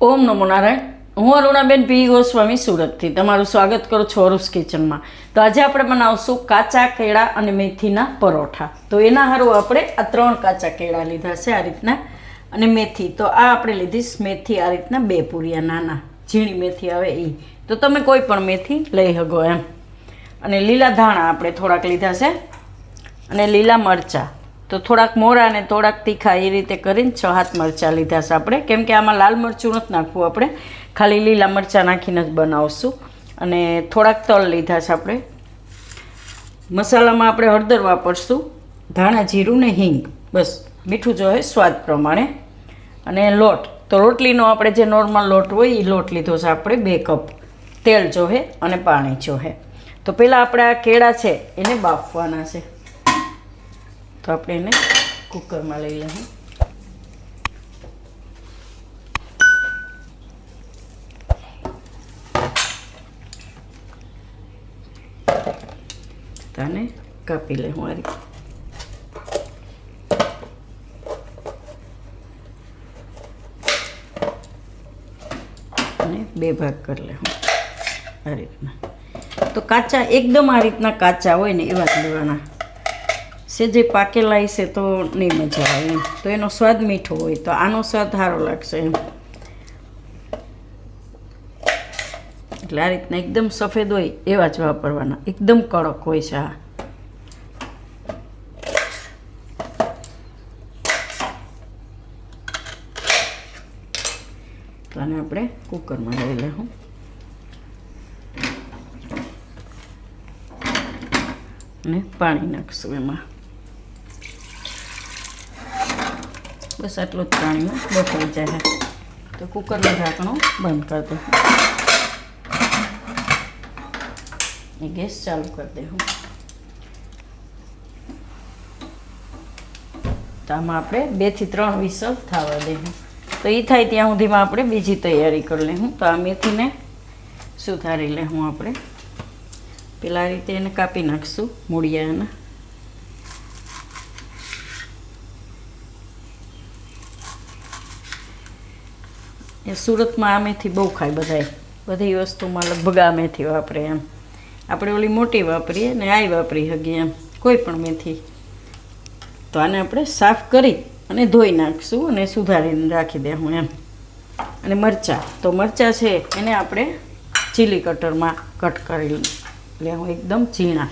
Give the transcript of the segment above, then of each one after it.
ઓમ નમો નારાયણ. હું અરુણાબેન પી. ગોસ્વામી, સુરતથી. તમારું સ્વાગત કરું છું અરુસ કિચનમાં. તો આજે આપણે બનાવશું કાચા કેળા અને મેથીના પરોઠા. તો એના હારું આપણે આ ત્રણ કાચા કેળા લીધા છે આ રીતના અને મેથી. તો આ આપણે લીધી મેથી આ રીતના બે પૂરિયા નાના. ઝીણી મેથી આવે એ તો તમે કોઈ પણ મેથી લઈ શકો એમ. અને લીલા ધાણા આપણે થોડાક લીધા છે. અને લીલા મરચાં. તો થોડાક મોરા અને થોડાક તીખા એ રીતે કરીને છ હાથ મરચાં લીધા છે આપણે. કેમ કે આમાં લાલ મરચું નથી નાખવું આપણે. ખાલી લીલા મરચાં નાખીને જ બનાવશું. અને થોડાક તલ લીધા છે આપણે. મસાલામાં આપણે હળદર વાપરશું, ધાણા જીરું ને હિંગ. બસ, મીઠું જોઈએ સ્વાદ પ્રમાણે. અને લોટ. તો રોટલીનો આપણે જે નોર્મલ લોટ હોય એ લોટ લીધો છે આપણે બે કપ. તેલ જોહે અને પાણી જોહે તો પહેલાં આપણે આ કેળા છે એને બાફવાના છે. તો આપણે એને કુકરમાં લઈ લઈએ. તને કાપી લે હું આ રીતે અને બે ભાગ કરી લે હું. આ રીતના. તો કાચા, એકદમ આ રીતના કાચા હોય ને એવા જ લેવાના. સેજે પાકેલા હશે તો નહીં મજા આવે એમ. તો એનો સ્વાદ મીઠો હોય તો આનો સ્વાદ સારો લાગશે એમ. એટલે આ રીતના એકદમ સફેદ હોય એવા જ વાપરવાના. એકદમ કડક હોય છે આ. અને આપણે કુકરમાં લઈ લઉં અને પાણી નાખશું એમાં. બસ આટલું જ પાણીમાં બફાઈ જાય તો કુકરનું ઢાંકણું બંધ કરી દઉં. એ ગેસ ચાલુ કરી દઉં તો આમાં આપણે બેથી ત્રણ વિસલ થવા દઈશું તો એ થાય ત્યાં સુધીમાં આપણે બીજી તૈયારી કરી લઈશું તો આ મેથીને સુધારી લેવું આપણે. પેલા રીતે એને કાપી નાખશું મૂળિયા એ સુરતમાં આ મેથી બહુ ખાય બધાય. બધી વસ્તુમાં લગભગ આ મેથી વાપરે એમ. આપણે ઓલી મોટી વાપરીએ ને આઈ વાપરી શકીએ એમ. કોઈ પણ મેથી. તો આને આપણે સાફ કરી અને ધોઈ નાખશું અને સુધારીને રાખી દેવું એમ. અને મરચાં. તો મરચાં છે એને આપણે ચીલી કટરમાં કટ કરી લેવું એકદમ ઝીણા.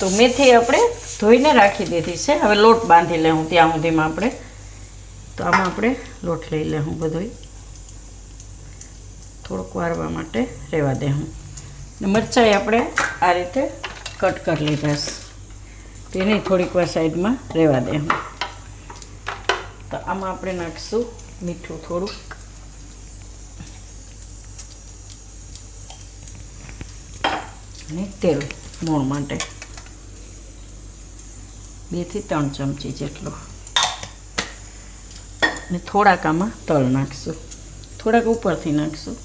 તો મેથી આપણે ધોઈને રાખી દીધી છે. હવે લોટ બાંધી લેવું ત્યાં સુધીમાં આપણે. તો આમાં આપણે લોટ લઈ લેવું બધોય. થોડુંક વારવા માટે રહેવા દેવું. ને મરચાંય આપણે આ રીતે કટ કરી લીધા તેને થોડીક વાર સાઈડમાં રહેવા દેવું. તો આમાં આપણે નાખીશું મીઠું થોડુંક અને તેલ મોણ માટે. બેથી ત્રણ ચમચી જેટલો. ને થોડાક આમાં તલ નાખશું. થોડાક ઉપરથી નાખશું.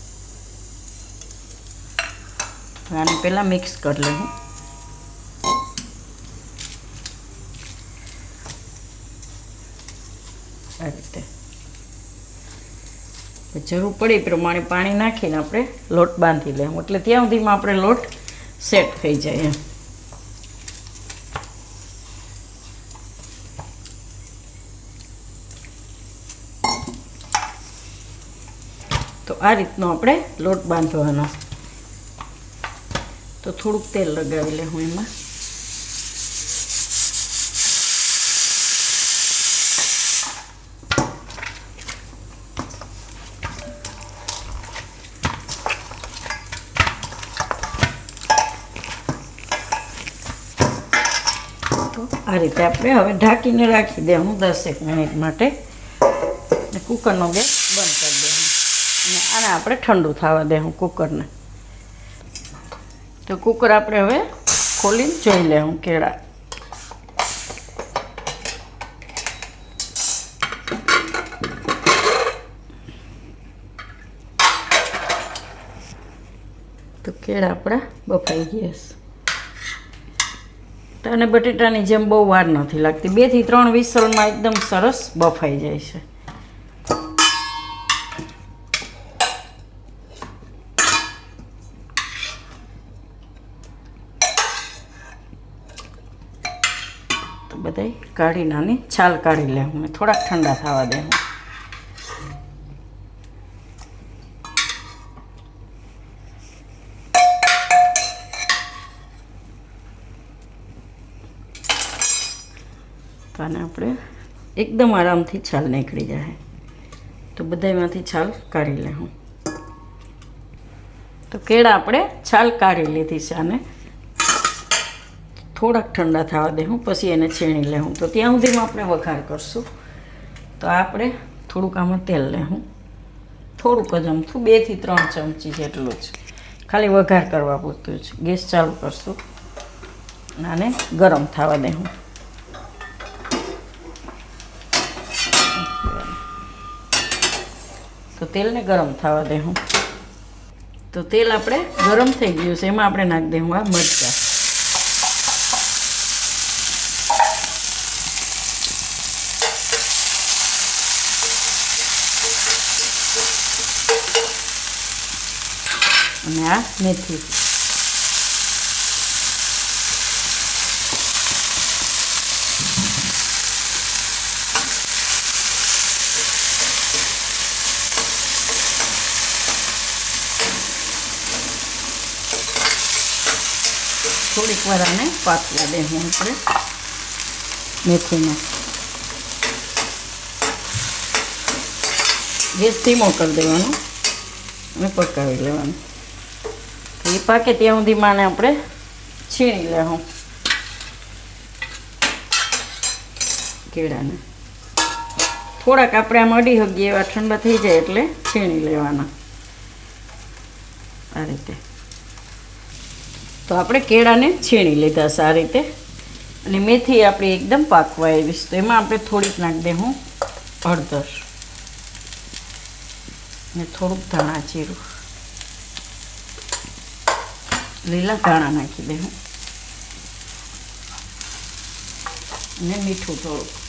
આને પહેલાં મિક્સ કરી લેવું. આ રીતે. જરૂર પડે એ પ્રમાણે પાણી નાખીને આપણે લોટ બાંધી લેવું. એટલે ત્યાં સુધીમાં આપણે લોટ સેટ થઈ જાય એમ. આ રીતનો આપણે લોટ બાંધવાનો. તો થોડુંક તેલ લગાવી લે હું એમાં આ રીતે આપણે હવે ઢાંકીને રાખી દેવું દસેક મિનિટ માટે. કુકરનો ગેસ બંધ કરી દેવું અને આને આપણે ઠંડુ થવા દેવું કુકરને. તો કુકર આપણે હવે ખોલીને જોઈ લેવું કેળા. તો કેળા આપણા બફાઈ ગયા છે. અને બટેટાની જેમ બહુ વાર નથી લાગતી. બેથી ત્રણ વિસલમાં એકદમ સરસ બફાઈ જાય છે તો બધાય આની છાલ કાઢી લેવું થોડાક ઠંડા થવા દેવું તો આપણે એકદમ આરામથી છાલ નીકળી જાય. તો બધાયમાંથી છાલ કાઢી લેવું તો કેળા આપણે છાલ કાઢી લીધી છે આને. થોડાક ઠંડા થવા દે, હું પછી એને છીણી લેવું તો ત્યાં સુધીમાં આપણે વઘાર કરશું. તો આપણે થોડુંક આમાં તેલ લેવું થોડુંક જ અમથું બેથી ત્રણ ચમચી જેટલું જ. ખાલી વઘાર કરવા પૂરતું જ. ગેસ ચાલુ કરશું. અને ગરમ થવા દે હું તો તેલને ગરમ થવા દે હું તો તેલ આપણે ગરમ થઈ ગયું છે, એમાં આપણે નાખી દઉં આ મરચાં. અને આ મેથી. થોડીક વાર આને પાકવા દે હું આપણે મેથીમાં ગેસ ધીમો કરી દેવાનો અને પકાવી લેવાનું. એ પાકે ત્યાં સુધી માને આપણે છીણી લેવું કેળાને. થોડાક આપણે આમ અડી હગી એવા ઠંડા થઈ જાય એટલે છીણી લેવાના. આ રીતે. તો આપણે કેળાને છીણી લીધા છે આ રીતે. અને મેથી આપણી એકદમ પાકવા આવીશ તો એમાં આપણે થોડીક નાખી દે હું હળદર. ને થોડુંક ધાણા જીરું. લીલા ધાણા નાખી દે હું. અને મીઠું થોડું.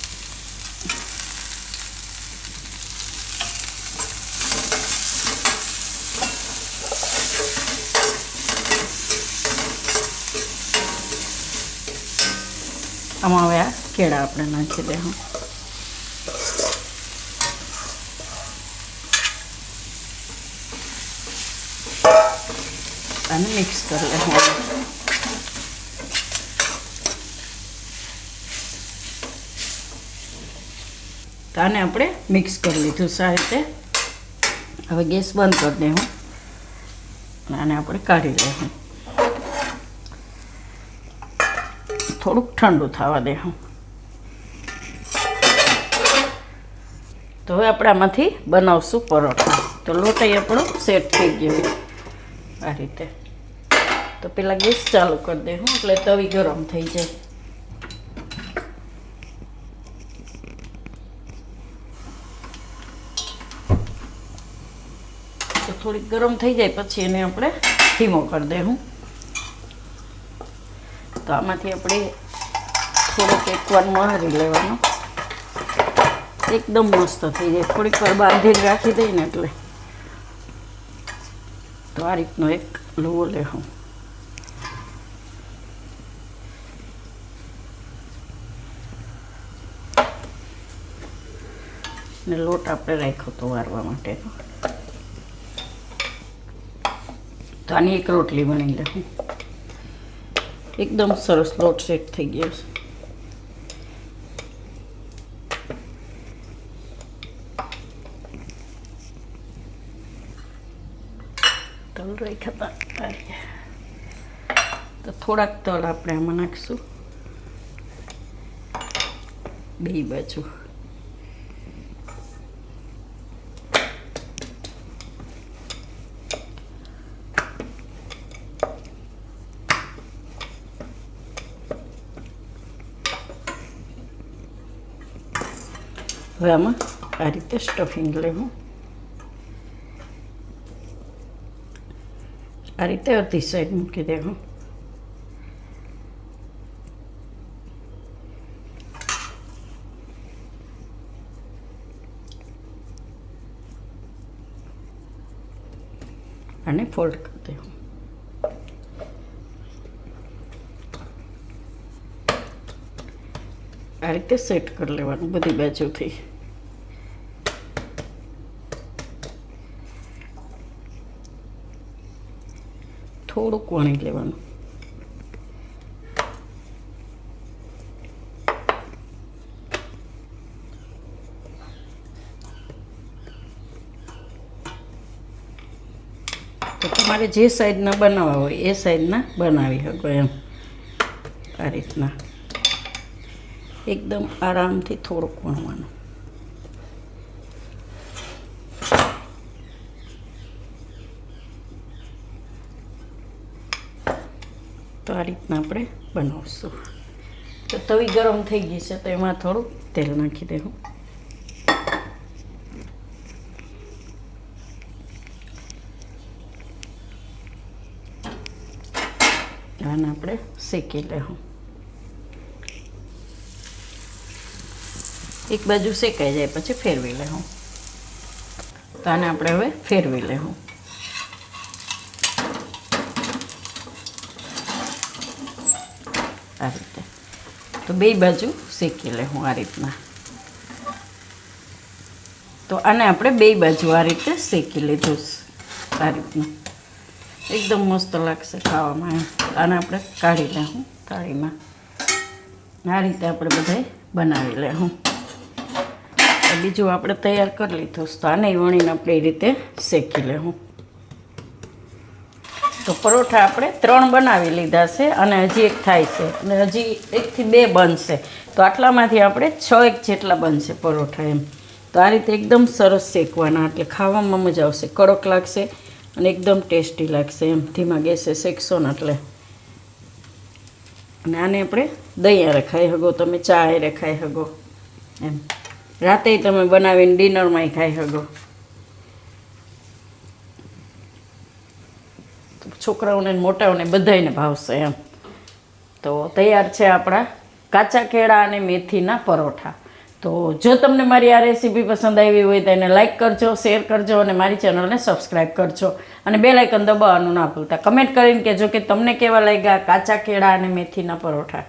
આમાં હવે આ કેળા આપણે નાખી દે હું. અને મિક્સ કરી લેવાનું તો આને આપણે મિક્સ કરી લીધું સારી રીતે હવે ગેસ બંધ કરી દે હું અને આને આપણે કાઢી લે થોડુંક ઠંડુ થવા દેવું તો હવે આપણે આમાંથી બનાવશું પરોઠા તો લોટાઈ આપણો સેટ થઈ ગયો આ રીતે. તો પેલા ગેસ ચાલુ કરી દે, હું, એટલે તવી ગરમ થઈ જાય. તો થોડીક ગરમ થઈ જાય, પછી એને આપણે ધીમો કરી દે, હું. તો આમાંથી આપણે થોડોક એકવાર મહારી લેવાનો. એકદમ મસ્ત થઈ જાય. થોડીક વાર બાંધીને રાખી દઈએ ને એટલે. તો આ રીતનો એક લોવો લે હું ને લોટ આપણે રાખ્યો તો વારવા માટે તો આની એક રોટલી બની લઉં એકદમ સરસ લોટ સેટ થઈ ગયો છે તલ રાખ્યા હતા તો થોડાક તલ આપણે આમાં નાખીશું. બે બાજુ. હવે આમાં આ રીતે સ્ટફિંગ લેવું. આ રીતે અડધી સાઈડ મૂકી દેવું. આને ફોલ્ડ કરી આ રીતે સેટ કરી લેવાનું બધી બાજુથી થોડુંક વણી લેવાનું તો તમારે જે સાઈડના બનાવવા હોય, એ સાઈડના બનાવી શકો એમ. આ રીતના. એકદમ આરામથી થોડુંક વણવાનું. તો આ રીતના આપણે બનાવશું. તો તવી ગરમ થઈ ગઈ છે, તો એમાં થોડું તેલ નાખી દેવું. આને આપણે શેકી લેવું. એક બાજુ શેકાઈ જાય, પછી ફેરવી લેવું. તો આને આપણે હવે ફેરવી લેવું. આ રીતે. તો બે બાજુ શેકી લેવું આ રીતના. તો આને આપણે બે બાજુ આ રીતે શેકી લીધું આ રીતનું. એકદમ મસ્ત લાગશે ખાવામાં આને આપણે કાઢી લેવું થાળીમાં આ રીતે આપણે બધાય બનાવી લેવું બીજું આપણે તૈયાર કરી લીધું તો આને વણીને આપણે એ રીતે શેકી લેવું તો પરોઠા આપણે ત્રણ બનાવી લીધા છે અને હજી એક થાય છે, અને હજી એકથી બે બનશે. તો આટલામાંથી આપણે છ એક જેટલા બનશે પરોઠા એમ. તો આ રીતે એકદમ સરસ શેકવાના, એટલે ખાવામાં મજા આવશે, કડક લાગશે અને એકદમ ટેસ્ટી લાગશે એમ. ધીમા ગેસે શેકશો ને એટલે. અને આને આપણે દહીં હારે ખાઈ શકો તમે ચા હારે ખાઈ શકો એમ. રાતે તમે બનાવીને ડિનરમાંય ખાઈ શકો છોકરાઓને મોટાઓને બધાયને ભાવશે એમ. તો તૈયાર છે આપણા કાચા કેળા અને મેથીના પરોઠા. તો જો તમને મારી આ રેસીપી પસંદ આવી હોય તો એને લાઇક કરજો, શેર કરજો અને મારી ચેનલને સબસ્ક્રાઈબ કરજો. અને બે લાઇકન દબાવવાનું ના ભૂલતા. કમેન્ટ કરીને કહેજો કે તમને કેવા લાગ્યા, કાચા કેળા અને મેથીના પરોઠા.